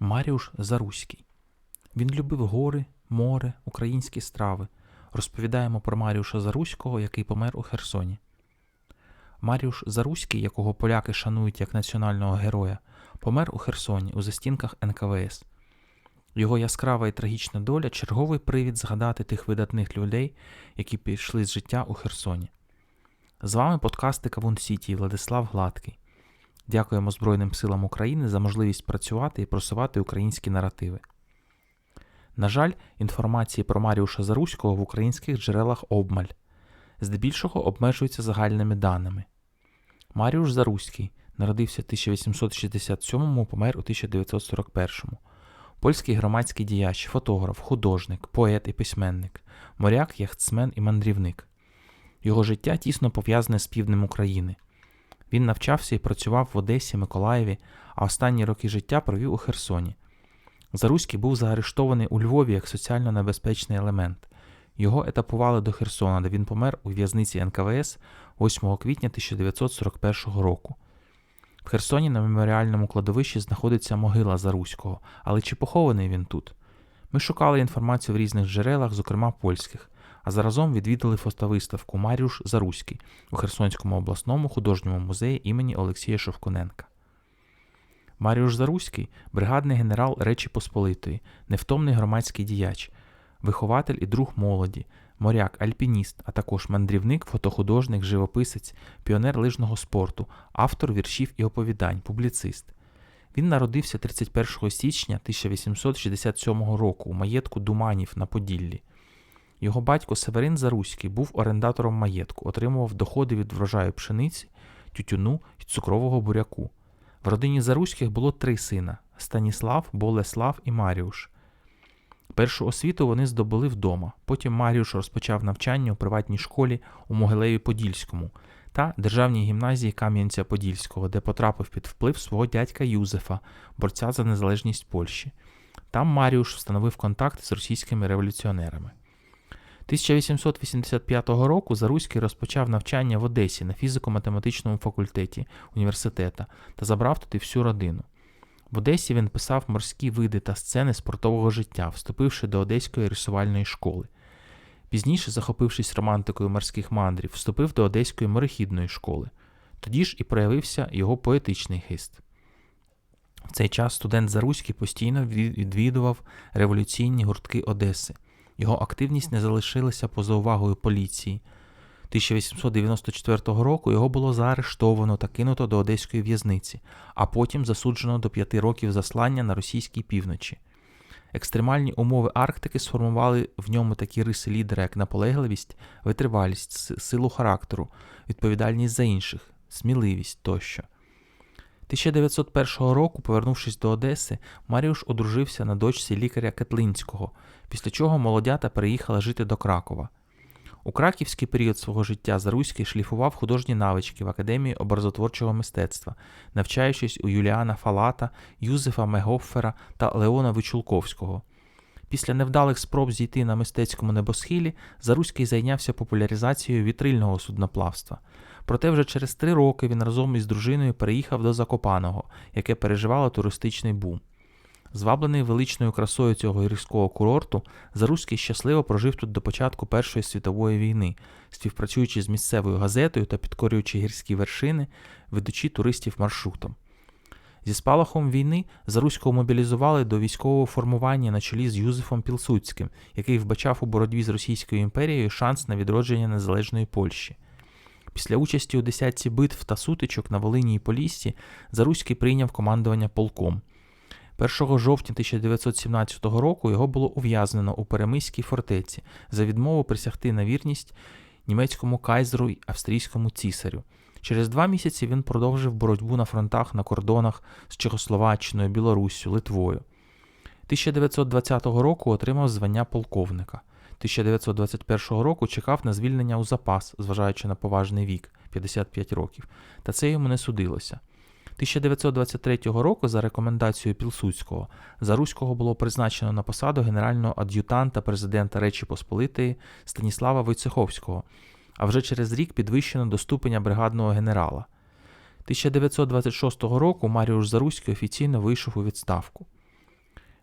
Маріуш Заруський. Він любив гори, море, українські страви. Розповідаємо про Маріуша Заруського, який помер у Херсоні. Маріуш Заруський, якого поляки шанують як національного героя, помер у Херсоні у застінках НКВС. Його яскрава і трагічна доля черговий привід згадати тих видатних людей, які пішли з життя у Херсоні. З вами подкасти Кавун Сіті Владислав Гладкий. Дякуємо Збройним силам України за можливість працювати і просувати українські наративи. На жаль, інформації про Маріуша Заруського в українських джерелах обмаль, здебільшого обмежується загальними даними. Маріуш Заруський народився в 1867 помер у 1941 Польський громадський діяч, фотограф, художник, поет і письменник, моряк, яхтсмен і мандрівник. Його життя тісно пов'язане з півднем України. Він навчався і працював в Одесі, Миколаєві, а останні роки життя провів у Херсоні. Заруський був заарештований у Львові як соціально небезпечний елемент. Його етапували до Херсона, де він помер у в'язниці НКВС 8 квітня 1941 року. В Херсоні на меморіальному кладовищі знаходиться могила Заруського, але чи похований він тут? Ми шукали інформацію в різних джерелах, зокрема польських, а заразом відвідали фотовиставку Маріуш Заруський у Херсонському обласному художньому музеї імені Олексія Шовконенка. Маріуш Заруський бригадний генерал Речі Посполитої, невтомний громадський діяч, вихователь і друг молоді, моряк, альпініст, а також мандрівник, фотохудожник, живописець, піонер лижного спорту, автор віршів і оповідань, публіцист. Він народився 31 січня 1867 року у маєтку Думанів на Поділлі. Його батько Северин Заруський був орендатором маєтку, отримував доходи від врожаю пшениці, тютюну і цукрового буряку. В родині Заруських було три сина Станіслав, Болеслав і Маріуш. Першу освіту вони здобули вдома. Потім Маріуш розпочав навчання у приватній школі у Могилеві Подільському та Державній гімназії Кам'янця-Подільського, де потрапив під вплив свого дядька Юзефа, борця за незалежність Польщі. Там Маріуш встановив контакт з російськими революціонерами. 1885 року Заруський розпочав навчання в Одесі на фізико-математичному факультеті університета та забрав туди всю родину. В Одесі він писав морські види та сцени спортового життя, вступивши до Одеської рисувальної школи. Пізніше, захопившись романтикою морських мандрів, вступив до Одеської морехідної школи. Тоді ж і проявився його поетичний хист. В цей час студент Заруський постійно відвідував революційні гуртки Одеси. Його активність не залишилася поза увагою поліції. 1894 року його було заарештовано та кинуто до одеської в'язниці, а потім засуджено до п'яти років заслання на російській півночі. Екстремальні умови Арктики сформували в ньому такі риси лідера, як наполегливість, витривалість, силу характеру, відповідальність за інших, сміливість тощо. 1901 року, повернувшись до Одеси, Маріуш одружився на дочці лікаря Кетлинського, після чого молодята переїхала жити до Кракова. У краківський період свого життя Заруський шліфував художні навички в Академії образотворчого мистецтва, навчаючись у Юліана Фалата, Юзефа Мегоффера та Леона Вичулковського. Після невдалих спроб зійти на мистецькому небосхилі Заруський зайнявся популяризацією вітрильного судноплавства. Проте вже через три роки він разом із дружиною переїхав до Закопаного, яке переживало туристичний бум. Зваблений величною красою цього гірського курорту, Заруський щасливо прожив тут до початку Першої світової війни, співпрацюючи з місцевою газетою та підкорюючи гірські вершини, ведучи туристів маршрутом. Зі спалахом війни Заруського мобілізували до військового формування на чолі з Юзефом Пілсудським, який вбачав у боротьбі з Російською імперією шанс на відродження незалежної Польщі. Після участі у десятці битв та сутичок на Волині і Поліссі Заруський прийняв командування полком. 1 жовтня 1917 року його було ув'язнено у Перемиській фортеці за відмову присягти на вірність німецькому кайзеру й австрійському цісарю. Через два місяці він продовжив боротьбу на фронтах на кордонах з Чехословаччиною, Білоруссю, Литвою. 1920 року отримав звання полковника. 1921 року чекав на звільнення у запас, зважаючи на поважний вік 55 років, та це йому не судилося. 1923 року, за рекомендацією Пілсудського, Заруського було призначено на посаду генерального ад'ютанта президента Речі Посполитої Станіслава Войцеховського, а вже через рік підвищено до ступеня бригадного генерала. 1926 року Маріуш Заруський офіційно вийшов у відставку.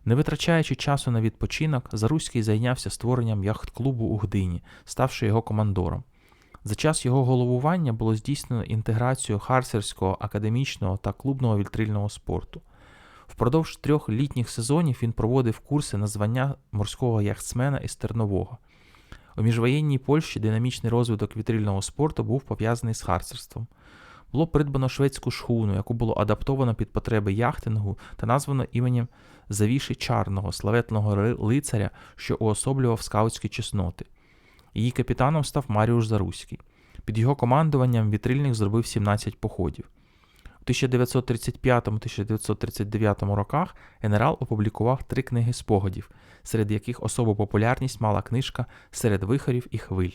Не витрачаючи часу на відпочинок, Заруський зайнявся створенням яхт-клубу у Гдині, ставши його командором. За час його головування було здійснено інтеграцію харцерського, академічного та клубного вітрильного спорту. Впродовж трьох літніх сезонів він проводив курси на звання морського яхтсмена із Тернового. У міжвоєнній Польщі динамічний розвиток вітрильного спорту був пов'язаний з харцерством. Було придбано шведську шхуну, яку було адаптовано під потреби яхтингу та названо іменем Завіши Чарного, славетного лицаря, що уособлював скаутські чесноти. Її капітаном став Маріуш Заруський. Під його командуванням вітрильник зробив 17 походів. У 1935-1939 роках генерал опублікував три книги спогадів, серед яких особу популярність мала книжка Серед вихорів і хвиль.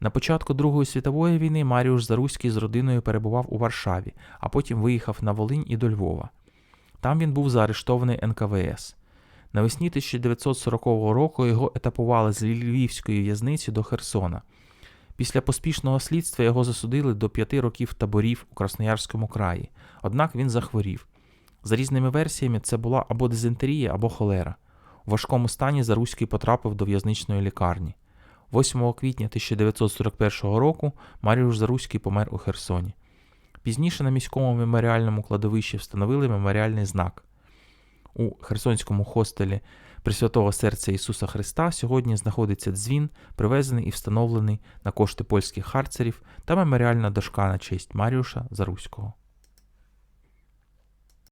На початку Другої світової війни Маріуш Заруський з родиною перебував у Варшаві, а потім виїхав на Волинь і до Львова. Там він був заарештований НКВС. Навесні 1940 року його етапували з Львівської в'язниці до Херсона. Після поспішного слідства його засудили до п'яти років таборів у Красноярському краї, однак він захворів. За різними версіями, це була або дизентерія, або холера. У важкому стані Заруський потрапив до в'язничної лікарні. 8 квітня 1941 року Маріуш Заруський помер у Херсоні. Пізніше на міському меморіальному кладовищі встановили меморіальний знак. У Херсонському хостелі Пресвятого Серця Ісуса Христа сьогодні знаходиться дзвін, привезений і встановлений на кошти польських харцерів та меморіальна дошка на честь Маріуша Заруського.